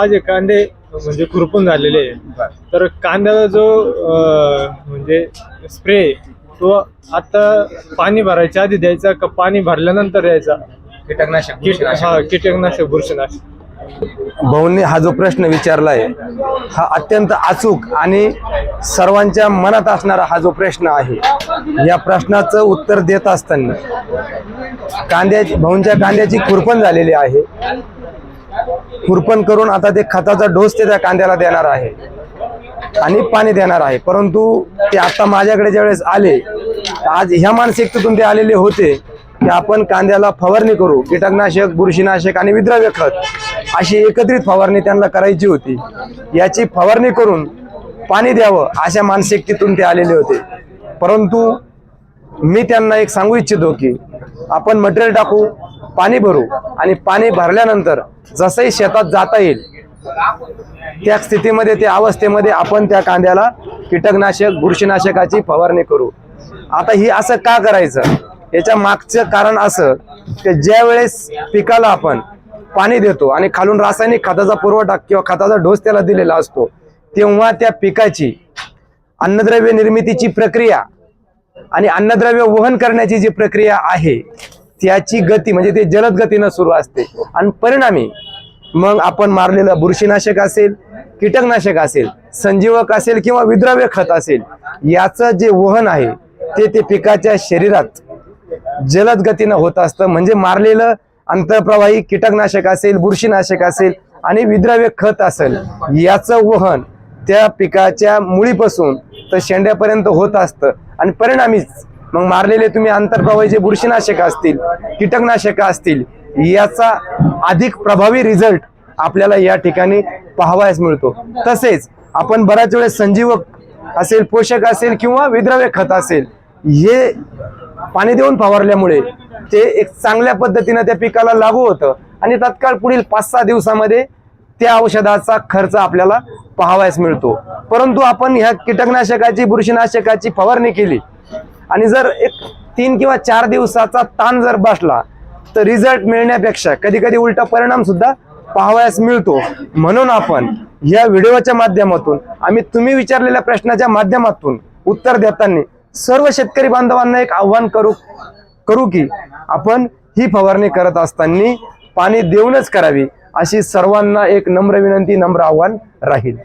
माझे कांदे म्हणजे खुरपून झालेले आहे तर कांद्याला जो अं, म्हणजे स्प्रे तो आता पाणी भरायच्या आधी द्यायचा का पाणी भरल्यानंतर द्यायचा? कीटकनाशक. हा कीटकनाशक बुरशीनाशक. भाऊंनी हा जो प्रश्न विचारला आहे हा अत्यंत अचूक आणि सर्वांच्या मनात असणारा हा जो प्रश्न आहे या प्रश्नाचं उत्तर देत असताना कांद्याची भाऊंच्या कांद्याची खुरपण झालेली आहे. खुरपण करून आता ते खताचा डोस ते त्या कांद्याला देणार आहे. आणि पाणी देणार आहे. परंतु ते आता माझ्याकडे ज्यावेळेस आले आज ह्या मानसिकतेतून ते आलेले होते की आपण कांद्याला फवारणी करू. कीटकनाशक बुरशीनाशक आणि विद्राव्य खत अशी एकत्रित फवारणी त्यांना करायची होती. याची फवारणी करून पाणी द्यावं अशा मानसिकतेतून ते आलेले होते. परंतु मी त्यांना एक सांगू इच्छितो की आपण मटेरियल टाकू पाणी भरू आणि पाणी भरल्यानंतर जसंही शेतात जाता येईल त्या स्थितीमध्ये त्या अवस्थेमध्ये आपण त्या कांद्याला कीटकनाशक बुरशीनाशकाची फवारणी करू. आता ही असं का करायचं? याच्या मागचं कारण असं की ज्या वेळेस पिकाला आपण पाणी देतो आणि खालून रासायनिक खताचा पुरवठा किंवा खताचा डोस त्याला दिलेला असतो तेव्हा त्या पिकाची अन्नद्रव्य निर्मितीची प्रक्रिया आणि अन्नद्रव्य वहन करण्याची जी प्रक्रिया आहे त्याची गती म्हणजे ते जलद गतीनं सुरू असते. आणि परिणामी मग आपण मारलेलं बुरशीनाशक असेल कीटकनाशक असेल संजीवक असेल किंवा विद्राव्य खत असेल याचं जे वहन आहे ते ते पिकाच्या शरीरात जलद गतीनं होत असतं. म्हणजे मारलेलं अंतरप्रवाही कीटकनाशक असेल बुरशीनाशक असेल आणि विद्राव्य खत असेल याचं वहन त्या पिकाच्या मुळीपासून तर शेंड्यापर्यंत होत असतं. आणि परिणामीच मग मारलेले तुम्ही आंतरप्रवाही जे बुरशीनाशक असतील कीटकनाशक असतील याचा अधिक प्रभावी रिझल्ट आपल्याला या ठिकाणी पाहावयास मिळतो. तसेच आपण बऱ्याच वेळेस संजीवक असेल पोषक असेल किंवा विद्रव्य खत असेल हे पाणी देऊन फवारल्यामुळे ते एक चांगल्या पद्धतीनं त्या पिकाला लागू होतं आणि तत्काळ पुढील पाच सहा दिवसामध्ये त्या औषधाचा खर्च आपल्याला पाहावयास मिळतो. परंतु आपण ह्या कीटकनाशकाची बुरशीनाशकाची फवारणी केली आणि जर एक तीन किंवा चार दिवसाचा ताण जर बसला तर रिझल्ट मिळण्यापेक्षा कधी कधी उलटा परिणाम सुद्धा पाहावयास मिळतो. म्हणून आपण या व्हिडिओच्या माध्यमातून आम्ही तुम्ही विचारलेल्या प्रश्नाच्या माध्यमातून उत्तर देताना सर्व शेतकरी बांधवांना एक आव्हान करू करू की आपण ही फवारणी करत असताना पाणी देऊनच करावी अशी सर्वांना एक नम्र विनंती नम्र आव्हान राहील.